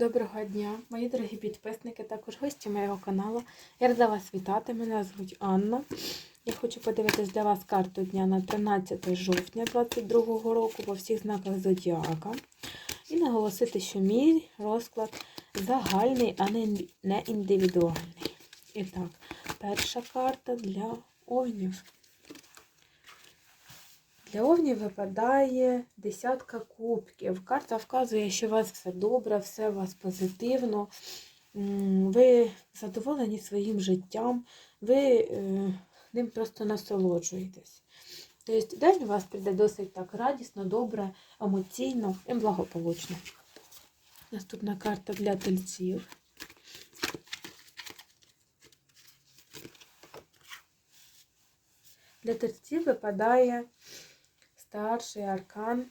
Доброго дня, мої дорогі підписники, також гості моєго каналу. Я рада вас вітати. Мене звуть Анна. Я хочу подивитись для вас карту дня на 13 жовтня 2022 року по всіх знаках Зодіака. І наголосити, що мій розклад загальний, а не індивідуальний. І так, перша карта для овнів. Для овнів випадає десятка кубків. Карта вказує, що у вас все добре, все у вас позитивно. Ви задоволені своїм життям, ви е, ним просто насолоджуєтесь. Тобто день у вас прийде досить так радісно, добре, емоційно і благополучно. Наступна карта для тельців. Для тельців випадає старший аркан,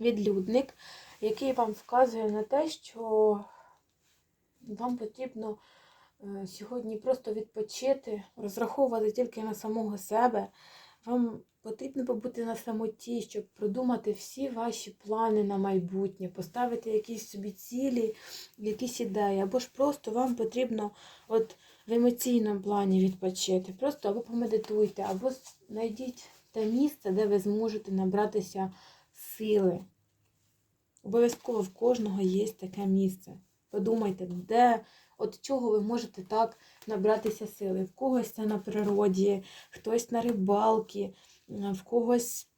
відлюдник, який вам вказує на те, що вам потрібно е, сьогодні просто відпочити, розраховувати тільки на самого себе. Вам потрібно побути на самоті, щоб продумати всі ваші плани на майбутнє, поставити якісь собі цілі, якісь ідеї, або ж просто вам потрібно от в емоційному плані відпочити. Просто або помедитуйте, або знайдіть те місце, де ви зможете набратися сили. Обов'язково в кожного є таке місце. Подумайте, де, от чого ви можете так набратися сили. В когось це на природі, хтось на рибалки, в когось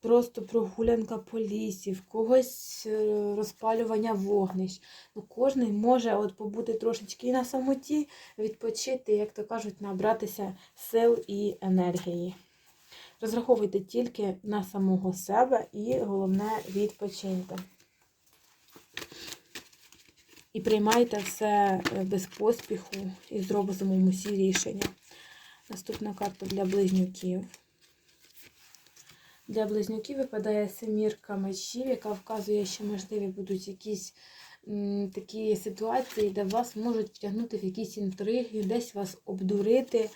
просто прогулянка по лісі, в когось е, розпалювання вогнищ. Ну, Кожен може от побути трошечки і на самоті, відпочити, як то кажуть, набратися сил і енергії. Розраховуйте тільки на самого себе і головне відпочиньте. І приймайте все е, без поспіху і з розумом усі рішення. Наступна карта для близнюків. Для близнюків випадає семірка мечів, яка вказує, що можливі будуть якісь м, такі ситуації, де вас можуть втягнути в якісь інтриги, десь вас обдурити,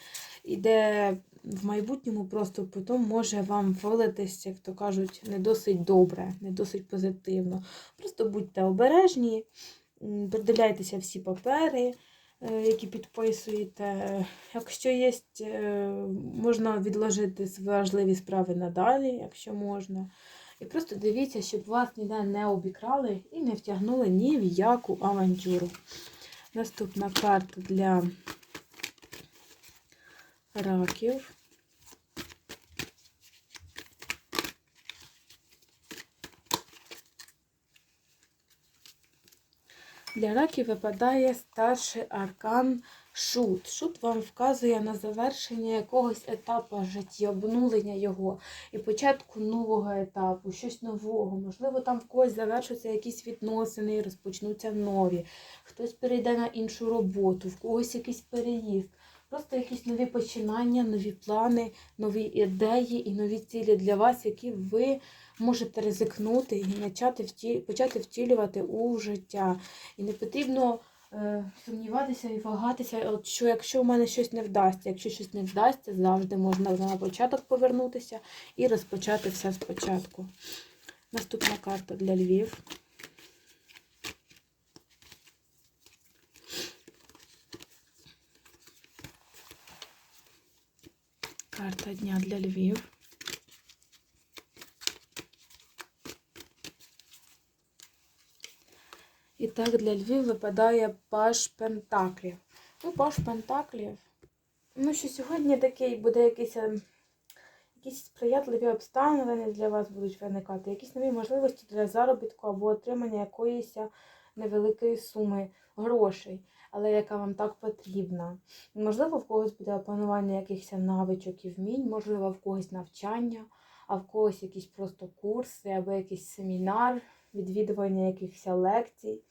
і де в майбутньому просто потім може вам вилитись, як то кажуть, не досить добре, не досить позитивно. Просто будьте обережні, м, придивляйтеся всі папери, е, які підписуєте. Якщо є, е, можна відложити важливі справи надалі, якщо можна. І просто дивіться, щоб вас ніде не обікрали і не втягнули ні в яку авантюру. Наступна карта для раків. Для раків випадає старший аркан шут. Шут вам вказує на завершення якогось етапу життя, обнулення його і початку нового етапу, щось нового. Можливо, там в когось завершаться якісь відносини розпочнуться нові. Хтось перейде на іншу роботу, в когось якийсь переїзд. Просто якісь нові починання, нові плани, нові ідеї і нові цілі для вас, які ви можете ризикнути і почати, вті... почати втілювати у життя. І не потрібно е, сумніватися і вагатися, от що якщо в мене щось не вдасться, якщо щось не вдасться, завжди можна на початок повернутися і розпочати все спочатку. Наступна карта для Львів. Карта дня для Львів. І так, для Львів випадає Паш Пентаклів. Ну, Паш Пентаклів. Ну, що сьогодні такий буде якийсь, е, якісь сприятливі обставини для вас будуть виникати, якісь нові можливості для заробітку або отримання якоїсь невеликої суми грошей, але яка вам так потрібна. Можливо, в когось буде опанування якихось навичок і вмінь, можливо, в когось навчання, а в когось якісь просто курси або якийсь семінар відвідування якихось лекцій.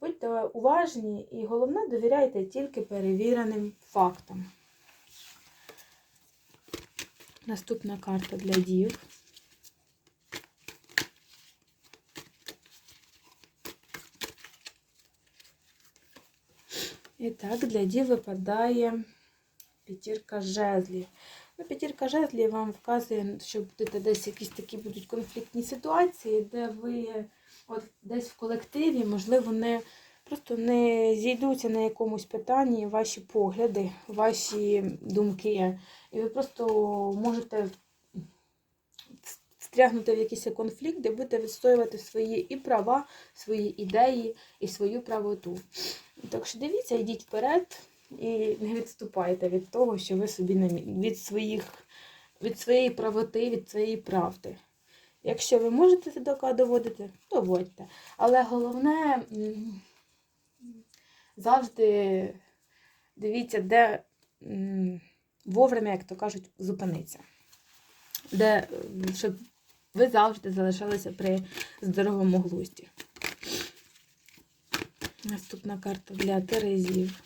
Будьте уважні і головне, довіряйте тільки перевіреним фактам. Наступна карта для дів. І так, для дів випадає п'ятірка жезлів. Ну, П'ятірка жезлів вам вказує, що будете десь якісь такі будуть конфліктні ситуації, де ви от десь в колективі, можливо, не просто не зійдуться на якомусь питанні ваші погляди, ваші думки. І ви просто можете встрягнути в якийсь конфлікт, де будете відстоювати свої і права, свої ідеї і свою правоту. Так що дивіться, йдіть вперед і не відступайте від того, що ви собі намі- від своїх, від своєї правоти, від своєї правди. Якщо ви можете це доводити, доводьте. Але головне завжди дивіться, де вовремя, як то кажуть, зупиниться. Де, щоб ви завжди залишалися при здоровому глузді. Наступна карта для Терезів.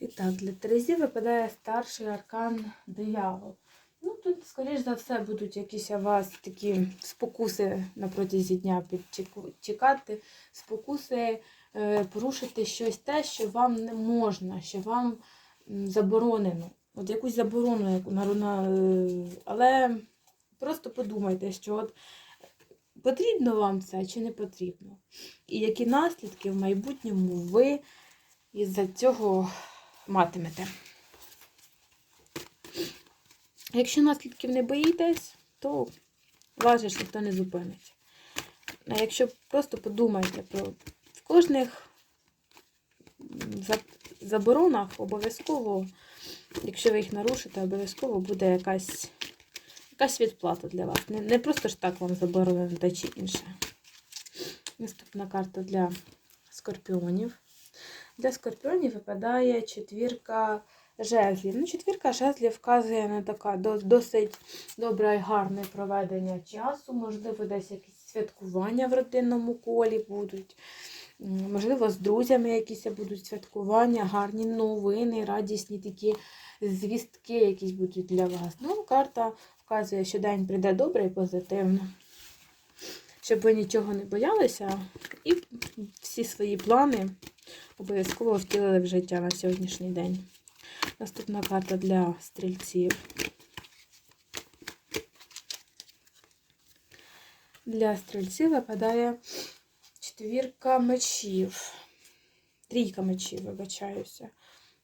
І так, для Терезів випадає старший аркан диявол. Ну, тут, скоріш за все, будуть якісь у вас такі спокуси на протязі дня підчекати, спокуси е, порушити щось те, що вам не можна, що вам заборонено. От якусь заборону, яку е, але просто подумайте, що от потрібно вам це чи не потрібно. І які наслідки в майбутньому ви із-за цього матимете. Якщо наслідків не боїтесь, то вас же ніхто не зупинить. А якщо просто подумайте про в кожних заборонах обов'язково, якщо ви їх нарушите, обов'язково буде якась, якась відплата для вас. Не, не просто ж так вам заборонено та чи інше. Наступна карта для скорпіонів. Для скорпіонів випадає четвірка жезлів. Ну, четвірка жезлів вказує на таке до- досить добре і гарне проведення часу. Можливо, десь якісь святкування в родинному колі будуть. Можливо, з друзями якісь будуть святкування, гарні новини, радісні такі звістки якісь будуть для вас. Ну, карта вказує, що день прийде добре і позитивно. Щоб ви нічого не боялися і всі свої плани обов'язково втілили в життя на сьогоднішній день. Наступна карта для стрільців. Для стрільців випадає четвірка мечів. Трійка мечів, вибачаюся.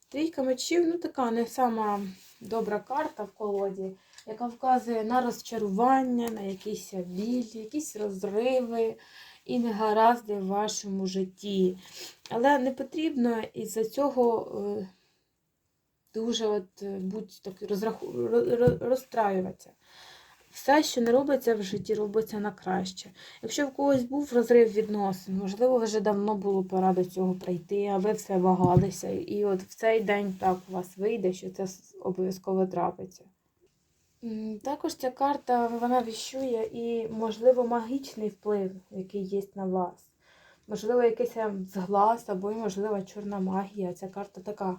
Трійка мечів, ну така не сама добра карта в колоді, яка вказує на розчарування, на якийсь біль, якісь розриви і негаразди в вашому житті. Але не потрібно із-за цього е, дуже от, е, будь так розраху... ро- ро- розстраюватися. Все, що не робиться в житті, робиться на краще. Якщо в когось був розрив відносин, можливо, вже давно було пора до цього прийти, а ви все вагалися. І от в цей день так у вас вийде, що це обов'язково трапиться. Також ця карта вона віщує і, можливо, магічний вплив, який є на вас. Можливо, якийсь ем, зглаз або, можливо, чорна магія. Ця карта така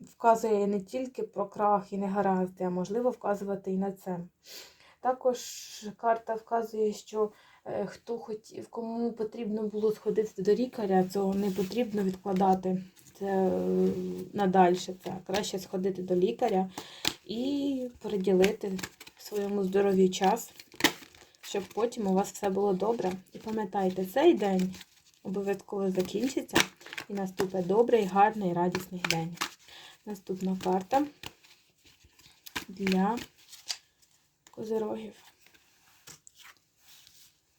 вказує не тільки про крах і негаразди, а можливо вказувати і на це. Також карта вказує, що е, хто хотів, кому потрібно було сходити до лікаря, цього не потрібно відкладати це е, надальше. Це краще сходити до лікаря і приділити своєму здоров'ю час, щоб потім у вас все було добре. І пам'ятайте, цей день обов'язково закінчиться і наступить добрий, гарний, радісний день. Наступна карта для козирогів.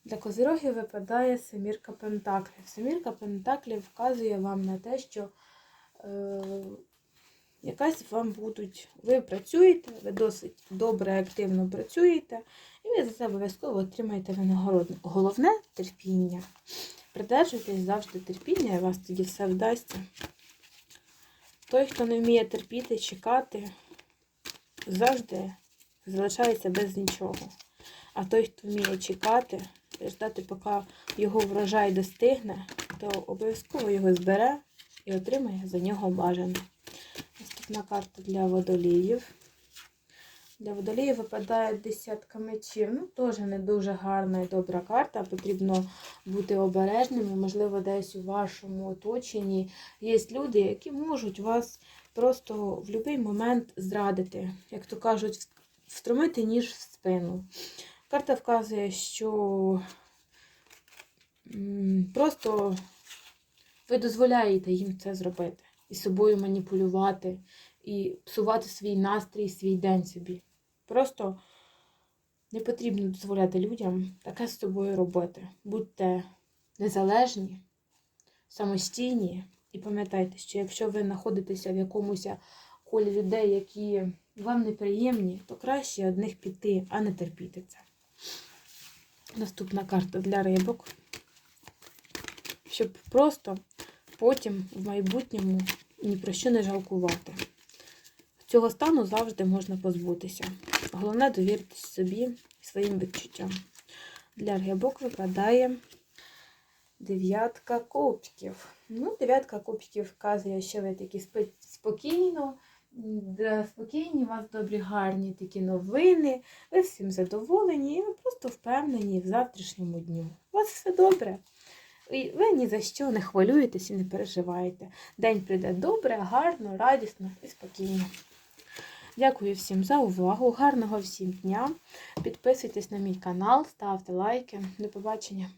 Для козирогів випадає семірка пентаклів. Семірка пентаклів вказує вам на те, що е, якась вам будуть. Ви працюєте, ви досить добре, активно працюєте, і ви за це обов'язково отримаєте винагороду. Головне терпіння. Придержуйтесь завжди терпіння, і вас тоді все вдасться. Той, хто не вміє терпіти, чекати, завжди залишається без нічого. А той, хто вміє чекати, ждати, поки його врожай достигне, то обов'язково його збере і отримає за нього бажане. Наступна карта для водоліїв. Для водоліїв випадає десятка мечів. Ну, теж не дуже гарна і добра карта. Потрібно бути обережними. Можливо, десь у вашому оточенні є люди, які можуть вас просто в будь-який момент зрадити. Як то кажуть, встромити ніж в спину. Карта вказує, що просто ви дозволяєте їм це зробити. І собою маніпулювати, і псувати свій настрій, свій день собі. Просто не потрібно дозволяти людям таке з собою робити. Будьте незалежні, самостійні. І пам'ятайте, що якщо ви знаходитеся в якомусь колі людей, які вам неприємні, то краще одних піти, а не терпіти це. Наступна карта для рибок. Щоб просто потім в майбутньому ні про що не жалкувати. Цього стану завжди можна позбутися. Головне довіритись собі і своїм відчуттям. Для рибок випадає дев'ятка кубків. Ну, дев'ятка кубків вказує, що ви такі спокійно, спокійні, у вас добрі, гарні такі новини, ви всім задоволені, і ви просто впевнені в завтрашньому дню. У вас все добре. І ви ні за що не хвилюєтесь і не переживаєте. День прийде добре, гарно, радісно і спокійно. Дякую всім за увагу. Гарного всім дня. Підписуйтесь на мій канал, ставте лайки. До побачення.